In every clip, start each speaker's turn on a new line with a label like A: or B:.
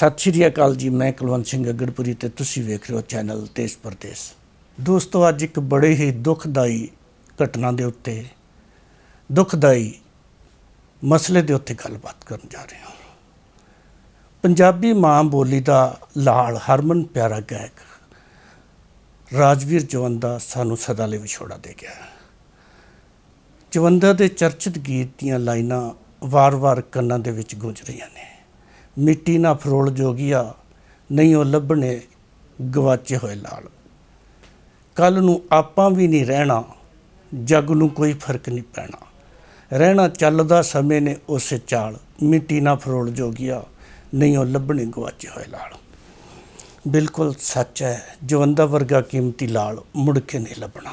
A: ਸਤਿ ਸ਼੍ਰੀ ਅਕਾਲ ਜੀ, ਮੈਂ ਕੁਲਵੰਤ ਸਿੰਘ ਅਗੜਪੁਰੀ ਤੇ ਤੁਸੀਂ ਵੇਖ ਰਹੇ ਹੋ ਚੈਨਲ ਤੇਜ਼ ਪ੍ਰਦੇਸ਼। ਦੋਸਤੋ, ਅੱਜ ਇੱਕ ਬੜੇ ਹੀ ਦੁਖਦਾਈ ਘਟਨਾ ਦੇ ਉੱਤੇ, ਦੁਖਦਾਈ ਮਸਲੇ ਦੇ ਉੱਤੇ ਗੱਲਬਾਤ ਕਰਨ ਜਾ ਰਹੇ ਹਾਂ। ਪੰਜਾਬੀ ਮਾਂ ਬੋਲੀ ਦਾ ਲਾਲ ਹਰਮਨ ਪਿਆਰਾ ਗਾਇਕ ਰਾਜਵੀਰ ਜਵੰਦਾ ਸਾਨੂੰ ਸਦਾ ਲਈ ਵਿਛੋੜਾ ਦੇ ਗਿਆ ਜਵੰਦਾ ਦੇ ਚਰਚਿਤ ਗੀਤ ਦੀਆਂ ਲਾਈਨਾਂ ਵਾਰ-ਵਾਰ ਕੰਨਾਂ ਦੇ ਵਿੱਚ ਗੂੰਜ ਰਹੀਆਂ ਨੇ। ਮਿੱਟੀ ਨਾ ਫਰੋਲ ਜੋਗਿਆ ਨਹੀਂ ਉਹ ਲੱਭਣੇ ਗਵਾਚੇ ਹੋਏ ਲਾਲ। ਕੱਲ ਨੂੰ ਆਪਾਂ ਵੀ ਨਹੀਂ ਰਹਿਣਾ, ਜੱਗ ਨੂੰ ਕੋਈ ਫ਼ਰਕ ਨਹੀਂ ਪੈਣਾ। ਰਹਿਣਾ ਚੱਲਦਾ ਸਮੇਂ ਨੇ ਉਸੇ ਚਾਲ, ਮਿੱਟੀ ਨਾ ਫਰੋਲ ਜੋਗਿਆ ਨਹੀਂ ਉਹ ਲੱਭਣੇ ਗਵਾਚੇ ਹੋਏ ਲਾਲ। ਬਿਲਕੁਲ ਸੱਚ ਹੈ, ਜਵੰਦਾ ਵਰਗਾ ਕੀਮਤੀ ਲਾਲ ਮੁੜ ਕੇ ਨਹੀਂ ਲੱਭਣਾ।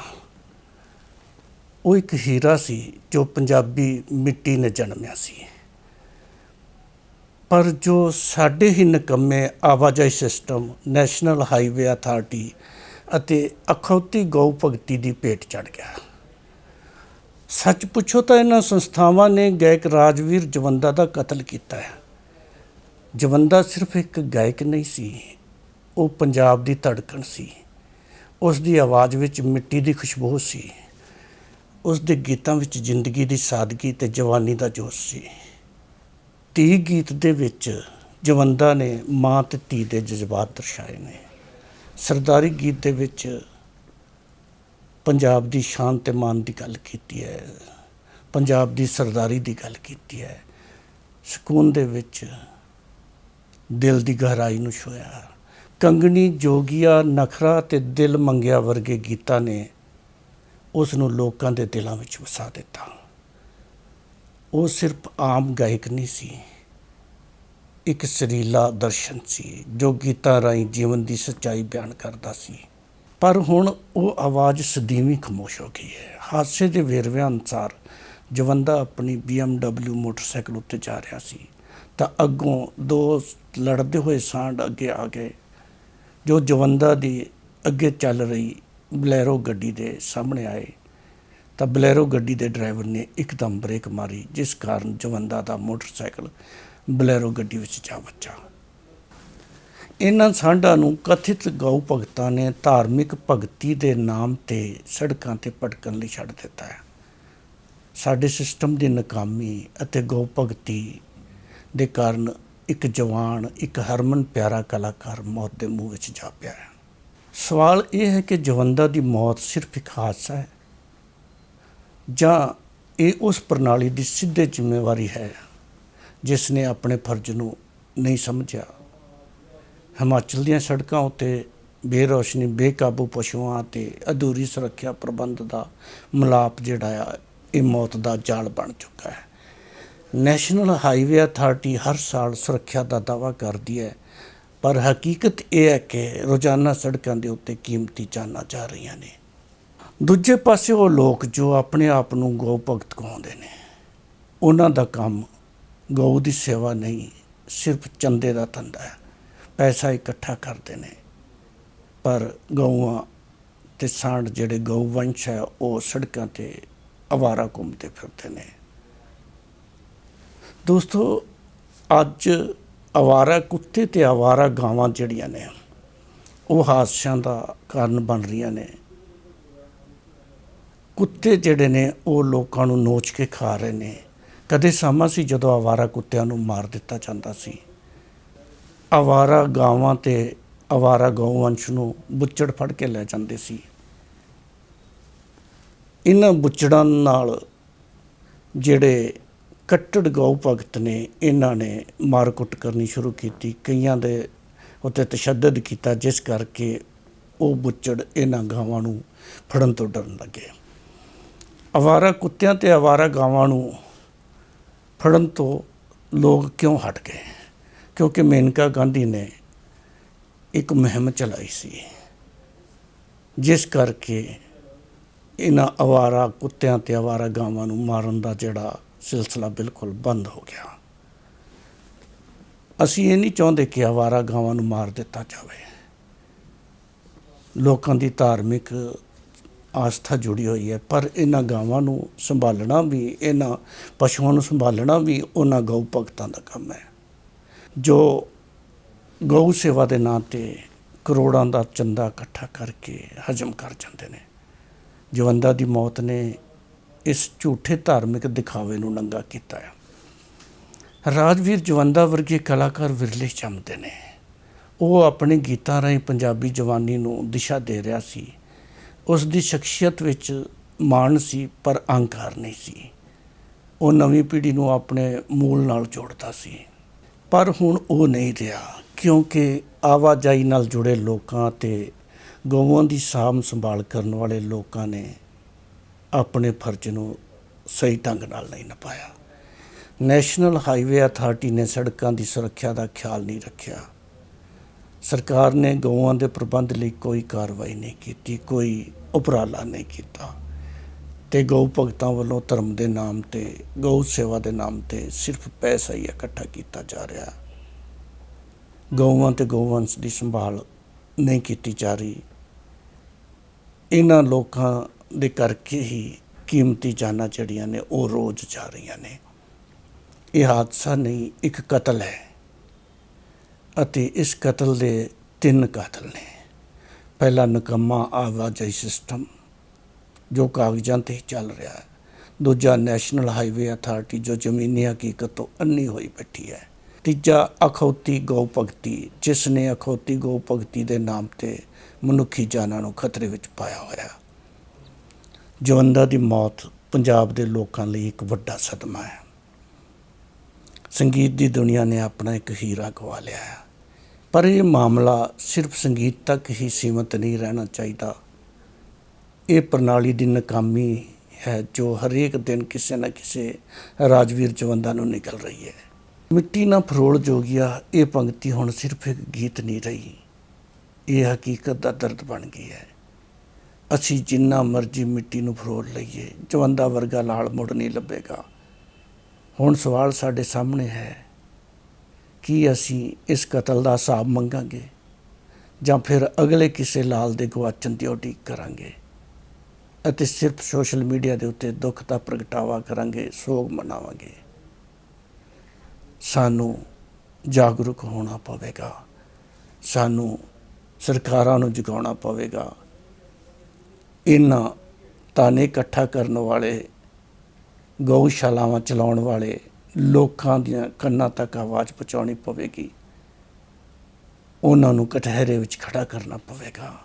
A: ਉਹ ਇੱਕ ਹੀਰਾ ਸੀ ਜੋ ਪੰਜਾਬੀ ਮਿੱਟੀ ਨੇ ਜਨਮਿਆ ਸੀ। ਪਰ ਜੋ ਸਾਡੇ ਹੀ ਨਿਕੰਮੇ ਆਵਾਜਾਈ ਸਿਸਟਮ, ਨੈਸ਼ਨਲ ਹਾਈਵੇ ਅਥਾਰਟੀ ਅਤੇ ਅਖੌਤੀ ਗਊ ਭਗਤੀ ਦੀ ਭੇਟ ਚੜ ਗਿਆ। ਸੱਚ ਪੁੱਛੋ ਤਾਂ ਇਹਨਾਂ ਸੰਸਥਾਵਾਂ ਨੇ ਗਾਇਕ ਰਾਜਵੀਰ ਜਵੰਦਾ ਦਾ ਕਤਲ ਕੀਤਾ ਹੈ। ਜਵੰਦਾ ਸਿਰਫ ਇੱਕ ਗਾਇਕ ਨਹੀਂ ਸੀ, ਉਹ ਪੰਜਾਬ ਦੀ ਧੜਕਣ ਸੀ। ਉਸ ਦੀ ਆਵਾਜ਼ ਵਿੱਚ ਮਿੱਟੀ ਦੀ ਖੁਸ਼ਬੂ ਸੀ। ਉਸ ਦੇ ਗੀਤਾਂ ਵਿੱਚ ਜ਼ਿੰਦਗੀ ਦੀ ਸਾਦਗੀ ਤੇ ਜਵਾਨੀ ਦਾ ਜੋਸ਼ ਸੀ। ਧੀ ਗੀਤ ਦੇ ਵਿੱਚ ਜਵੰਦਾ ਨੇ ਮਾਂ ਤੇ ਧੀ ਦੇ ਜਜ਼ਬਾਤ ਦਰਸਾਏ ਨੇ। ਸਰਦਾਰੀ ਗੀਤ ਦੇ ਵਿੱਚ ਪੰਜਾਬ ਦੀ ਸ਼ਾਨ ਤੇ ਮਾਨ ਦੀ ਗੱਲ ਕੀਤੀ ਹੈ। ਪੰਜਾਬ ਦੀ ਸਰਦਾਰੀ ਦੀ ਗੱਲ ਕੀਤੀ ਹੈ। ਸਕੂਨ ਦੇ ਵਿੱਚ ਦਿਲ ਦੀ ਗਹਿਰਾਈ ਨੂੰ ਛੋਇਆ ਕੰਗਣੀ, ਜੋਗੀਆ, ਨਖਰਾ ਤੇ ਦਿਲ ਮੰਗਿਆ ਵਰਗੇ ਗੀਤਾਂ ਨੇ ਉਸ ਨੂੰ ਲੋਕਾਂ ਦੇ ਦਿਲਾਂ ਵਿੱਚ ਵਸਾ ਦਿੱਤਾ। ਉਹ ਸਿਰਫ ਆਮ ਗਾਇਕ ਨਹੀਂ ਸੀ। ਇੱਕ ਸਰੀਲਾ ਦਰਸ਼ਨ ਸੀ, ਜੋ ਗੀਤਾਂ ਰਾਹੀਂ ਜੀਵਨ ਦੀ ਸੱਚਾਈ ਬਿਆਨ ਕਰਦਾ ਸੀ। ਪਰ ਹੁਣ ਉਹ ਆਵਾਜ਼ ਸਦੀਵੀ ਖਮੋਸ਼ ਹੋ ਗਈ ਹੈ। ਹਾਦਸੇ ਦੇ ਵੇਰਵਿਆਂ ਅਨੁਸਾਰ ਜਵੰਦਾ ਆਪਣੀ BMW ਮੋਟਰਸਾਈਕਲ ਉੱਤੇ ਜਾ ਰਿਹਾ ਸੀ। ਤਾਂ ਅੱਗੋਂ ਦੋ ਲੜਦੇ ਹੋਏ ਸਾਂਢ ਅੱਗੇ ਆ ਗਏ, ਜੋ ਜਵੰਦਾ ਦੀ ਅੱਗੇ ਚੱਲ ਰਹੀ ਬਲੈਰੋ ਗੱਡੀ ਦੇ ਸਾਹਮਣੇ ਆਏ। ਤਾਂ ਬਲੈਰੋ ਗੱਡੀ ਦੇ ਡਰਾਈਵਰ ਨੇ ਇੱਕਦਮ ਬ੍ਰੇਕ ਮਾਰੀ, ਜਿਸ ਕਾਰਨ ਜਵੰਦਾ ਦਾ ਮੋਟਰਸਾਈਕਲ ਬਲੈਰੋ ਗੱਡੀ ਵਿੱਚ ਜਾ ਵੱਜਾ। ਇਹਨਾਂ ਸਾਂਢਾਂ ਨੂੰ ਕਥਿਤ ਗਊ ਭਗਤਾਂ ਨੇ ਧਾਰਮਿਕ ਭਗਤੀ ਦੇ ਨਾਮ ਤੇ ਸੜਕਾਂ ਤੇ ਭਟਕਣ ਲਈ ਛੱਡ ਦਿੱਤਾ ਹੈ। ਸਾਡੇ ਸਿਸਟਮ ਦੀ ਨਾਕਾਮੀ ਅਤੇ ਗਊ ਭਗਤੀ ਦੇ ਕਾਰਨ ਇੱਕ ਜਵਾਨ, ਇੱਕ ਹਰਮਨ ਪਿਆਰਾ ਕਲਾਕਾਰ ਮੌਤ ਦੇ ਮੂੰਹ ਵਿੱਚ ਜਾ ਪਿਆ ਹੈ। ਸਵਾਲ ਇਹ ਹੈ ਕਿ ਜਵੰਦਾ ਦੀ ਮੌਤ ਸਿਰਫ ਇੱਕ ਹਾਦਸਾ ਹੈ ਜਾਂ ਇਹ ਉਸ ਪ੍ਰਣਾਲੀ ਦੀ ਸਿੱਧੇ ਜ਼ਿੰਮੇਵਾਰੀ ਹੈ, ਜਿਸ ਨੇ ਆਪਣੇ ਫਰਜ਼ ਨੂੰ ਨਹੀਂ ਸਮਝਿਆ। ਹਿਮਾਚਲ ਦੀਆਂ ਸੜਕਾਂ ਉੱਤੇ ਬੇਰੋਸ਼ਨੀ, ਬੇਕਾਬੂ ਪਸ਼ੂਆਂ ਤੇ ਅਧੂਰੀ ਸੁਰੱਖਿਆ ਪ੍ਰਬੰਧ ਦਾ ਮਲਾਪ ਜਿਹੜਾ ਆ, ਇਹ ਮੌਤ ਦਾ ਜਾਲ ਬਣ ਚੁੱਕਾ ਹੈ। ਨੈਸ਼ਨਲ ਹਾਈਵੇ ਅਥਾਰਟੀ ਹਰ ਸਾਲ ਸੁਰੱਖਿਆ ਦਾ ਦਾਅਵਾ ਕਰਦੀ ਹੈ, ਪਰ ਹਕੀਕਤ ਇਹ ਹੈ ਕਿ ਰੋਜ਼ਾਨਾ ਸੜਕਾਂ ਦੇ ਉੱਤੇ ਕੀਮਤੀ ਜਾਨਾਂ ਜਾ ਰਹੀਆਂ ਨੇ। ਦੂਜੇ ਪਾਸੇ ਉਹ ਲੋਕ ਜੋ ਆਪਣੇ ਆਪ ਨੂੰ ਗਊ ਭਗਤ ਕਹਾਉਂਦੇ ਨੇ। ਉਹਨਾਂ ਦਾ ਕੰਮ ਗਊ ਦੀ ਸੇਵਾ ਨਹੀਂ, ਸਿਰਫ ਚੰਦੇ ਦਾ ਧੰਦਾ ਹੈ। ਪੈਸਾ ਇਕੱਠਾ ਕਰਦੇ ਨੇ। ਪਰ ਗਊਆਂ ਤੇ ਸਾਂਢ ਜਿਹੜੇ ਗਊ ਵੰਸ਼ ਹੈ, ਉਹ ਸੜਕਾਂ ਤੇ ਅਵਾਰਾ ਘੁੰਮਦੇ ਫਿਰਦੇ ਨੇ। ਦੋਸਤੋ, ਅੱਜ ਅਵਾਰਾ ਕੁੱਤੇ ਤੇ ਅਵਾਰਾ ਗਾਵਾਂ ਜਿਹੜੀਆਂ ਨੇ, ਉਹ ਹਾਦਸਿਆਂ ਦਾ ਕਾਰਨ ਬਣ ਰਹੀਆਂ ਨੇ। ਕੁੱਤੇ ਜਿਹੜੇ ਨੇ, ਉਹ ਲੋਕਾਂ ਨੂੰ ਨੋਚ ਕੇ ਖਾ ਰਹੇ ਨੇ। ਕਦੇ ਸਮਾਂ ਸੀ ਜਦੋਂ ਅਵਾਰਾ ਕੁੱਤਿਆਂ ਨੂੰ ਮਾਰ ਦਿੱਤਾ ਜਾਂਦਾ ਸੀ। ਅਵਾਰਾ ਗਾਵਾਂ ਤੇ ਅਵਾਰਾ ਗਊਵੰਸ਼ ਨੂੰ ਬੁੱਚੜ ਫੜ ਕੇ ਲੈ ਜਾਂਦੇ ਸੀ। ਇਹਨਾਂ ਬੁੱਚੜਾਂ ਨਾਲ ਜਿਹੜੇ ਕੱਟੜ ਗਊ ਭਗਤ ਨੇ, ਇਹਨਾਂ ਨੇ ਮਾਰਕੁੱਟ ਕਰਨੀ ਸ਼ੁਰੂ ਕੀਤੀ। ਕਈਆਂ ਦੇ ਉੱਤੇ ਤਸ਼ੱਦਦ ਕੀਤਾ, ਜਿਸ ਕਰਕੇ ਉਹ ਬੁੱਚੜ ਇਹਨਾਂ ਗਾਵਾਂ ਨੂੰ ਫੜਨ ਤੋਂ ਡਰਨ ਲੱਗੇ। ਅਵਾਰਾ ਕੁੱਤਿਆਂ ਤੇ ਅਵਾਰਾ ਗਾਵਾਂ ਨੂੰ ਫੜਨ ਤੋਂ ਲੋਕ ਕਿਉਂ ਹਟ ਗਏ? ਕਿਉਂਕਿ ਮੇਨਕਾ ਗਾਂਧੀ ਨੇ ਇੱਕ ਮੁਹਿੰਮ ਚਲਾਈ ਸੀ, ਜਿਸ ਕਰਕੇ ਇਹਨਾਂ ਅਵਾਰਾ ਕੁੱਤਿਆਂ ਤੇ ਅਵਾਰਾ ਗਾਵਾਂ ਨੂੰ ਮਾਰਨ ਦਾ ਜਿਹੜਾ ਸਿਲਸਿਲਾ ਬਿਲਕੁਲ ਬੰਦ ਹੋ ਗਿਆ। ਅਸੀਂ ਇਹ ਨਹੀਂ ਚਾਹੁੰਦੇ ਕਿ ਅਵਾਰਾ ਗਾਵਾਂ ਨੂੰ ਮਾਰ ਦਿੱਤਾ ਜਾਵੇ। ਲੋਕਾਂ ਦੀ ਧਾਰਮਿਕ ਆਸਥਾ ਜੁੜੀ ਹੋਈ ਹੈ, ਪਰ ਇਹਨਾਂ ਗਾਵਾਂ ਨੂੰ ਸੰਭਾਲਣਾ ਵੀ, ਇਹਨਾਂ ਪਸ਼ੂਆਂ ਨੂੰ ਸੰਭਾਲਣਾ ਵੀ ਉਹਨਾਂ ਗਊ ਭਗਤਾਂ ਦਾ ਕੰਮ ਹੈ। ਜੋ ਗਊ ਸੇਵਾ ਦੇ ਨਾਂ ਤੇ ਕਰੋੜਾਂ ਦਾ ਚੰਦਾ ਇਕੱਠਾ ਕਰਕੇ ਹਜਮ ਕਰ ਜਾਂਦੇ ਨੇ। ਜਵੰਦਾ ਦੀ ਮੌਤ ਨੇ ਇਸ ਝੂਠੇ ਧਾਰਮਿਕ ਦਿਖਾਵੇ ਨੂੰ ਨੰਗਾ ਕੀਤਾ ਹੈ ਰਾਜਵੀਰ ਜਵੰਦਾ ਵਰਗੇ ਕਲਾਕਾਰ ਵਿਰਲੇ ਚਮਦੇ ਨੇ। ਉਹ ਆਪਣੇ ਗੀਤਾਂ ਰਾਹੀਂ ਪੰਜਾਬੀ ਜਵਾਨੀ ਨੂੰ ਦਿਸ਼ਾ ਦੇ ਰਿਹਾ ਸੀ। ਉਸ ਦੀ ਸ਼ਖਸੀਅਤ ਵਿੱਚ ਮਾਣ ਸੀ, ਪਰ ਅਹੰਕਾਰ ਨਹੀਂ ਸੀ। ਉਹ ਨਵੀਂ ਪੀੜ੍ਹੀ ਨੂੰ ਆਪਣੇ ਮੂਲ ਨਾਲ ਜੋੜਦਾ ਸੀ। ਪਰ ਹੁਣ ਉਹ ਨਹੀਂ ਰਿਹਾ, ਕਿਉਂਕਿ ਆਵਾਜਾਈ ਨਾਲ ਜੁੜੇ ਲੋਕਾਂ ਤੇ ਗਊਆਂ ਦੀ ਸਾਂਭ ਸੰਭਾਲ ਕਰਨ ਵਾਲੇ ਲੋਕਾਂ ਨੇ ਆਪਣੇ ਫਰਜ਼ ਨੂੰ ਸਹੀ ਢੰਗ ਨਾਲ ਨਹੀਂ ਨਿਭਾਇਆ। ਨੈਸ਼ਨਲ ਹਾਈਵੇ ਅਥਾਰਟੀ ਨੇ ਸੜਕਾਂ ਦੀ ਸੁਰੱਖਿਆ ਦਾ ਖਿਆਲ ਨਹੀਂ ਰੱਖਿਆ। ਸਰਕਾਰ ਨੇ ਗਊਆਂ ਦੇ ਪ੍ਰਬੰਧ ਲਈ ਕੋਈ ਕਾਰਵਾਈ ਨਹੀਂ ਕੀਤੀ, ਕੋਈ ਉਪਰਾਲਾ ਨਹੀਂ ਕੀਤਾ। ਤੇ ਗਊ ਭਗਤਾਂ ਵੱਲੋਂ ਧਰਮ ਦੇ ਨਾਮ ਤੇ, ਗਊ ਸੇਵਾ ਦੇ ਨਾਮ ਤੇ ਸਿਰਫ ਪੈਸਾ ਹੀ ਇਕੱਠਾ ਕੀਤਾ ਜਾ ਰਿਹਾ। ਗਊਆਂ ਤੇ ਗਊਵੰਸ਼ ਦੀ ਸੰਭਾਲ ਨਹੀਂ ਕੀਤੀ ਜਾ ਰਹੀ। ਇਹਨਾਂ ਲੋਕਾਂ ਦੇ ਕਰਕੇ ਹੀ ਕੀਮਤੀ ਜਾਨਾਂ ਜਿਹੜੀਆਂ ਨੇ, ਉਹ ਰੋਜ਼ ਜਾ ਰਹੀਆਂ ਨੇ। ਇਹ ਹਾਦਸਾ ਨਹੀਂ, ਇੱਕ ਕਤਲ ਹੈ। ਅਤੇ ਇਸ ਕਤਲ ਦੇ ਤਿੰਨ ਕਤਲ ਨੇ। ਪਹਿਲਾ ਨਕਮਾ ਆਵਾਜਾਈ ਸਿਸਟਮ, ਜੋ ਕਾਗਜ਼ਾਂ ਤੇ ਹੀ ਚੱਲ ਰਿਹਾ ਹੈ। ਦੂਜਾ ਨੈਸ਼ਨਲ ਹਾਈਵੇ ਅਥਾਰਟੀ, ਜੋ ਜ਼ਮੀਨੀ ਹਕੀਕਤ ਤੋਂ ਅੰਨੀ ਹੋਈ ਬੈਠੀ ਹੈ। ਤੀਜਾ ਅਖੌਤੀ ਗਊ ਭਗਤੀ, ਜਿਸ ਨੇ ਅਖੌਤੀ ਗਊ ਭਗਤੀ ਦੇ ਨਾਮ ਤੇ ਮਨੁੱਖੀ ਜਾਨਾਂ ਨੂੰ ਖਤਰੇ ਵਿੱਚ ਪਾਇਆ ਹੋਇਆ ਜਵੰਦਾ ਦੀ ਮੌਤ ਪੰਜਾਬ ਦੇ ਲੋਕਾਂ ਲਈ ਇੱਕ ਵੱਡਾ ਸਦਮਾ ਹੈ। ਸੰਗੀਤ ਦੀ ਦੁਨੀਆ ਨੇ ਆਪਣਾ ਇੱਕ ਹੀਰਾ ਗਵਾ ਲਿਆ ਹੈ। ਪਰ ਇਹ ਮਾਮਲਾ ਸਿਰਫ ਸੰਗੀਤ ਤੱਕ ਹੀ ਸੀਮਤ ਨਹੀਂ ਰਹਿਣਾ ਚਾਹੀਦਾ। ਇਹ ਪ੍ਰਣਾਲੀ ਦੀ ਨਕਾਮੀ ਹੈ ਜੋ ਹਰੇਕ ਦਿਨ ਕਿਸੇ ਨਾ ਕਿਸੇ ਰਾਜਵੀਰ ਜਵੰਦਾ ਨੂੰ ਨਿਕਲ ਰਹੀ ਹੈ। ਮਿੱਟੀ ਨਾ ਫਰੋਲ ਜੋਗਿਆ, ਇਹ ਪੰਕਤੀ ਹੁਣ ਸਿਰਫ ਇੱਕ ਗੀਤ ਨਹੀਂ ਰਹੀ। ਇਹ ਹਕੀਕਤ ਦਾ ਦਰਦ ਬਣ ਗਈ ਹੈ। ਅਸੀਂ ਜਿੰਨਾ ਮਰਜ਼ੀ ਮਿੱਟੀ ਨੂੰ ਫਰੋਲ ਲਈਏ, ਜਵੰਦਾ ਵਰਗਾ ਲਾਲ ਮੁੜ ਨਹੀਂ ਲੱਭੇਗਾ। ਹੁਣ ਸਵਾਲ ਸਾਡੇ ਸਾਹਮਣੇ ਹੈ ਕੀ ਅਸੀਂ ਇਸ ਕਤਲ ਦਾ ਹਿਸਾਬ ਮੰਗਾਂਗੇ? ਜਾਂ ਫਿਰ ਅਗਲੇ ਕਿਸੇ ਲਾਲ ਦੇ ਗਵਾਚਣ ਦੀ ਉਡੀਕ ਕਰਾਂਗੇ? ਅਤੇ ਸਿਰਫ ਸੋਸ਼ਲ ਮੀਡੀਆ ਦੇ ਉੱਤੇ ਦੁੱਖ ਦਾ ਪ੍ਰਗਟਾਵਾ ਕਰਾਂਗੇ, ਸੋਗ ਮਨਾਵਾਂਗੇ। ਸਾਨੂੰ ਜਾਗਰੂਕ ਹੋਣਾ ਪਵੇਗਾ। ਸਾਨੂੰ ਸਰਕਾਰਾਂ ਨੂੰ ਜਗਾਉਣਾ ਪਵੇਗਾ। ਇਹਨਾਂ ਤਾਨੇ ਇਕੱਠਾ ਕਰਨ ਵਾਲੇ, ਗਊਸ਼ਾਲਾਵਾਂ ਚਲਾਉਣ ਵਾਲੇ ਲੋਕਾਂ ਦੀਆਂ ਕੰਨਾਂ ਤੱਕ ਆਵਾਜ਼ ਪਹੁੰਚਾਉਣੀ ਪਵੇਗੀ। ਉਹਨਾਂ ਨੂੰ ਕਟਹਿਰੇ ਵਿੱਚ ਖੜਾ ਕਰਨਾ ਪਵੇਗਾ।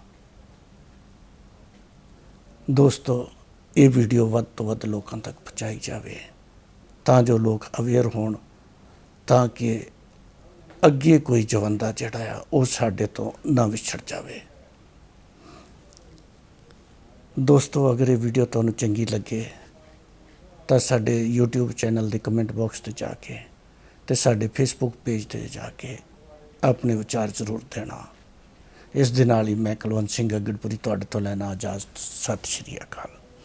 A: ਦੋਸਤੋ, ਇਹ ਵੀਡੀਓ ਵੱਧ ਤੋਂ ਵੱਧ ਲੋਕਾਂ ਤੱਕ ਪਹੁੰਚਾਈ ਜਾਵੇ। ਤਾਂ ਜੋ ਲੋਕ ਅਵੇਅਰ ਹੋਣ, ਤਾਂ ਕਿ ਅੱਗੇ ਕੋਈ ਜਵੰਦਾ ਜਿਹੜਾ ਆ, ਉਹ ਸਾਡੇ ਤੋਂ ਨਾ ਵਿਛੜ ਜਾਵੇ। ਦੋਸਤੋ, ਅਗਰ ਇਹ ਵੀਡੀਓ ਤੁਹਾਨੂੰ ਚੰਗੀ ਲੱਗੇ ਤਾਂ ਸਾਡੇ YouTube ਚੈਨਲ ਦੇ ਕਮੈਂਟ ਬਾਕਸ ਤੇ ਜਾ ਕੇ ਤੇ ਸਾਡੇ Facebook ਪੇਜ ਤੇ ਜਾ ਕੇ ਆਪਣੇ ਵਿਚਾਰ ਜ਼ਰੂਰ ਦੇਣਾ। ਇਸ ਦੇ ਨਾਲ ਹੀ ਮੈਂ ਕੁਲਵੰਤ ਸਿੰਘ ਅਗੜਪੁਰੀ ਤੁਹਾਡੇ ਤੋਂ ਲੈਣਾ ਇਜਾਜ਼ਤ। ਸਤਿ ਸ਼੍ਰੀ ਅਕਾਲ।